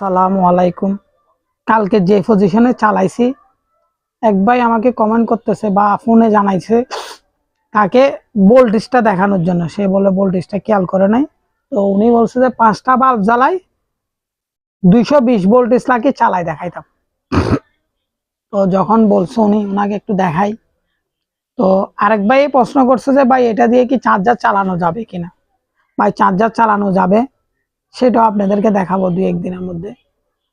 সালামু আলাইকুম। কালকে যে পজিশনে চালাইছি, এক ভাই আমাকে কমেন্ট করতেছে বা ফোনে জানাইছে তাকে ভোল্টেজটা দেখানোর জন্য। সে বলে ভোল্টেজটা খেয়াল করে নাই। তো উনি বলছে যে, পাঁচটা বাল্ব জ্বালাই দুইশো বিশ ভোল্টেজ লাগিয়ে চালাই দেখাইতাম। তো যখন বলছে উনি, ওনাকে একটু দেখাই। তো আরেক ভাই প্রশ্ন করছে যে, ভাই, এটা দিয়ে কি চার্জার চালানো যাবে কিনা? ভাই চার্জার চালানো যাবে। সেটাও আপনাদেরকে দেখাবো দুই একদিনের মধ্যে।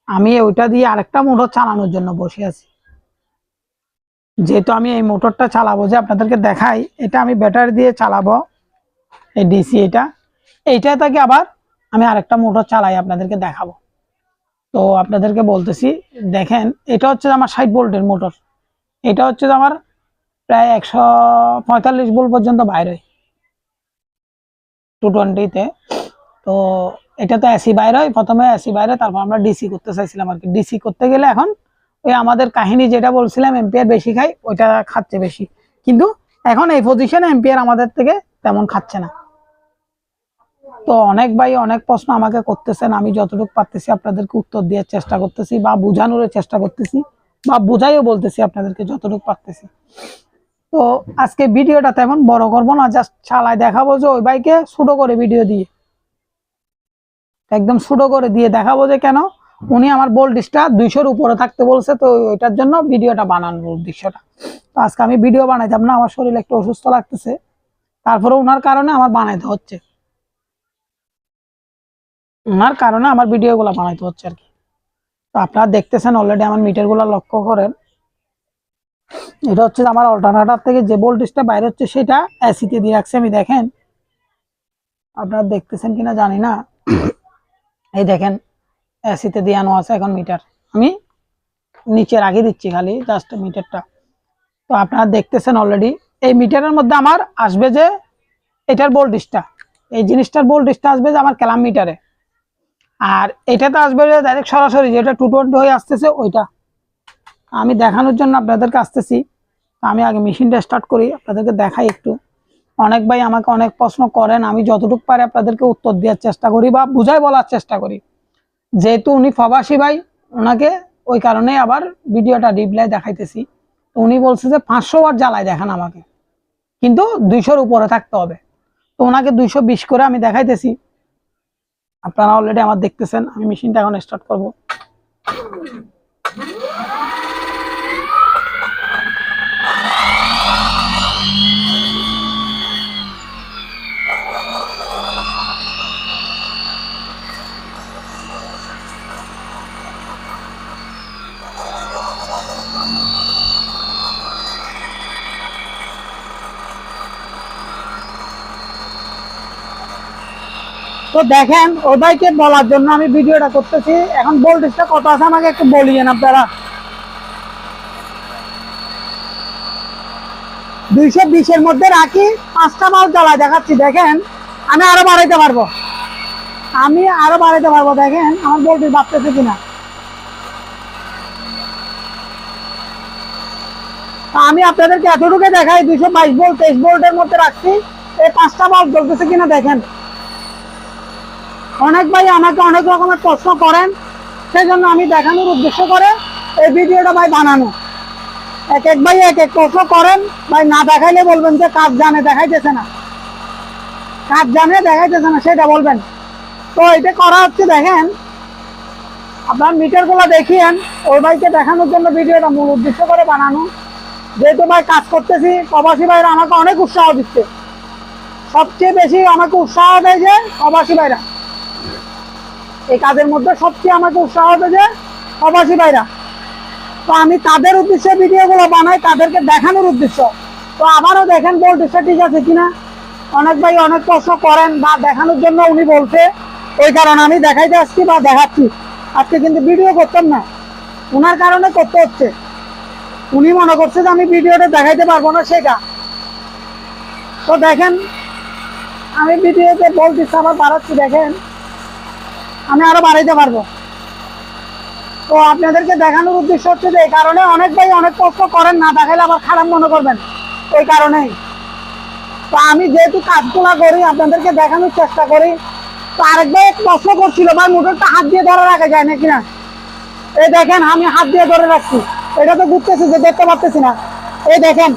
আমি ওইটা দিয়ে আরেকটা মোটর চালানোর জন্য বসে আছি। যেহেতু আমি এই মোটরটা চালাবো যে আপনাদেরকে দেখাই, এটা আমি ব্যাটারি দিয়ে চালাবো, এই ডিসি এটা। এইটা থেকে আবার আমি আরেকটা মোটর চালাই আপনাদেরকে দেখাবো। তো আপনাদেরকে বলতেছি, দেখেন, এটা হচ্ছে আমার ষাট ভোল্টের মোটর। এটা হচ্ছে আমার প্রায় একশো পঁয়তাল্লিশ ভোল্ট পর্যন্ত বাইরে টু টোয়েন্টিতে তো এটা তো এসি বাইরে হয়, প্রথমে এসি বাইরে, তারপর আমরা ডিসি করতে চাইছিলাম আর কি। ডিসি করতে গেলে এখন ওই আমাদের কাহিনী যেটা বলছিলাম এম্পিয়ার বেশি খাই, ওইটা খাচ্ছে বেশি। কিন্তু এখন এই পজিশনে এম্পিয়ার আমাদের থেকে তেমন খাচ্ছে না। তো অনেক ভাই অনেক প্রশ্ন আমাকে করতেছেন, আমি যতটুকু পারতেছি আপনাদেরকে উত্তর দেওয়ার চেষ্টা করতেছি বা বোঝানোর চেষ্টা করতেছি বা বোঝাইও বলতেছি আপনাদেরকে যতটুকু পারতেছি। তো আজকে ভিডিওটা তেমন বড় করব না, জাস্ট চালায় দেখাবো যে ওই ভাইকে ছোট করে ভিডিও দিয়ে। একদম ছোট করে দিয়ে দেখাবো যে কেন। উনি আমার ভোল্টেজটা দুইশোর উপরে থাকতে বলছে, তো ওইটার জন্য ভিডিওটা বানানোর উদ্দেশ্যটা। তো আজকে আমি ভিডিও বানাইতাম না, আমার শরীর একটু অসুস্থ লাগতেছে। তারপরে ওনার কারণে আমার বানাইতে হচ্ছে। ওনার কারণে আমার ভিডিওগুলো বানাইতে হচ্ছে আর কি। তো আপনারা দেখতেছেন অলরেডি আমার মিটারগুলো লক্ষ্য করেন। এটা হচ্ছে আমার অল্টারনেটার থেকে যে ভোল্টেজটা বাইরে হচ্ছে, সেটা এসিতে দিয়ে রাখছে। আমি দেখেন, আপনারা দেখতেছেন কিনা জানি না। এই দেখেন, এসিতে দিয়ে আনো আছে এখন মিটার। আমি নিচে রাখি দিচ্ছি খালি জাস্ট মিটারটা। তো আপনারা দেখতেছেন অলরেডি এই মিটারের মধ্যে আমার আসবে যে এটার ভোল্টেজটা এই জিনিসটার ভোল্টেজটা আসবে যে আমার ক্যালাম মিটারে। আর এটাতে আসবে যে ডাইরেক্ট সরাসরি যেটা টু টোয়েন্টি হয়ে আসতেছে ওইটা। আমি দেখানোর জন্য আপনাদেরকে আসতেছি। আমি আগে মেশিনটা স্টার্ট করি, আপনাদেরকে দেখাই একটু। অনেক ভাই আমাকে অনেক প্রশ্ন করেন, আমি যতটুকু পারি আপনাদেরকে উত্তর দেওয়ার চেষ্টা করি বা বুঝাই বলার চেষ্টা করি। যেহেতু উনি প্রবাসী ভাই, ওনাকে ওই কারণে আবার ভিডিওটা রিপ্লাই দেখাইতেছি। তো উনি বলছে যে পাঁচশো ওয়াট জ্বালায় দেখান আমাকে, কিন্তু দুইশোর উপরে থাকতে হবে। তো ওনাকে দুইশো বিশ করে আমি দেখাইতেছি। আপনারা অলরেডি আমার দেখতেছেন, আমি মেশিনটা এখন স্টার্ট করব। তো দেখেন ওই ভাইকে বলার জন্য আমি ভিডিওটা করতেছি। এখন ভোল্টেজটা কত আছে আমাকে একটু বলিয়েন আপনারা। দুইশো বিশের মধ্যে রাখি, পাঁচটা মাল জ্বালায় দেখাচ্ছি, দেখেন। আমি আরও বাড়াইতে পারব। আমি আরও বাড়াইতে পারব, দেখেন, আমার ভোল্টেজ বাড়তেছে কিনা। আমি আপনাদেরকে এতটুকু দেখাই, দুইশো বাইশ ভোল্ট তেইশ ভোল্টের মধ্যে রাখছি। এই পাঁচটা বাল্ব জ্বলতেছে কিনা দেখেন। অনেক ভাই আমাকে অনেক রকমের প্রশ্ন করেন সেই জন্য আমি দেখানোর উদ্দেশ্য করে এই ভিডিওটা ভাই বানানো। এক এক ভাই এক এক প্রশ্ন করেন, ভাই না দেখাইলে বলবেন যে কাজ জানে দেখাইতেছে না। কাজ জানে দেখাইতেছে না, সেটা বলবেন। তো এটা করা হচ্ছে দেখেন, আপনার মিটারগুলো দেখিয়েন, ওই ভাইকে দেখানোর জন্য ভিডিওটা মূল উদ্দেশ্য করে বানানো। যেহেতু ভাই কাজ করতেছি, প্রবাসী ভাইরা আমাকে অনেক উৎসাহ দিচ্ছে। সবচেয়ে বেশি আমাকে উৎসাহ দেয় যে প্রবাসী ভাইরা। এই কাজের মধ্যে সবচেয়ে আমাকে উৎসাহ হবে যে প্রবাসী ভাইরা, তো আমি তাদের উদ্দেশ্যে ভিডিওগুলো বানাই, তাদেরকে দেখানোর উদ্দেশ্য। তো আবারও দেখেন ভোল্টেজটা ঠিক আছে কিনা। অনেক ভাই অনেক প্রশ্ন করেন বা দেখানোর জন্য উনি বলছে, ওই কারণে আমি দেখাইতে আসছি বা দেখাচ্ছি। আজকে কিন্তু ভিডিও করতাম না। ওনার কারণে করতে হচ্ছে। উনি মনে করছে যে আমি ভিডিওটা দেখাইতে পারব না সেটা। তো দেখেন, আমি ভিডিওতে বলতেছি আবার বাড়াচ্ছি, দেখেন। আমি আরও বাড়াইতে পারব। তো আপনাদেরকে দেখানোর উদ্দেশ্য হচ্ছে যে, এই কারণে অনেক ভাই অনেক প্রশ্ন করেন, না দেখাইলে আবার খারাপ মনে করবেন। এই কারণেই। তো আমি যেহেতু কাজগুলা করি, আপনাদেরকে দেখানোর চেষ্টা করি, তো আরেক ভাই প্রশ্ন করছিল, ভাই, মোটরটা হাত দিয়ে ধরে রাখা যায় নাকি না? এই দেখেন, আমি হাত দিয়ে ধরে রাখছি। এটা তো ঘুরতেছে যে দেখতে পারতেছি না। এই দেখেন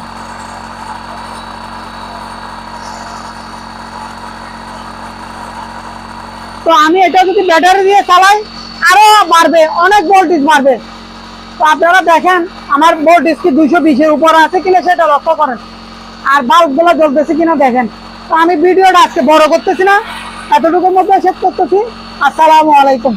তো আমি এটা যদি ব্যাটারি দিয়ে চালাই, আরও বাড়বে, অনেক ভোল্টেজ বাড়বে। তো আপনারা দেখেন, আমার ভোল্টেজ কি দুইশো বিশের উপর আছে কিনা সেটা লক্ষ্য করেন। আর বাল্বগুলো জ্বলতেছে কিনা দেখেন। তো আমি ভিডিওটা আজকে বড় করতেছি না, এতটুকুর মধ্যে শেষ করতেছি। আসসালামু আলাইকুম।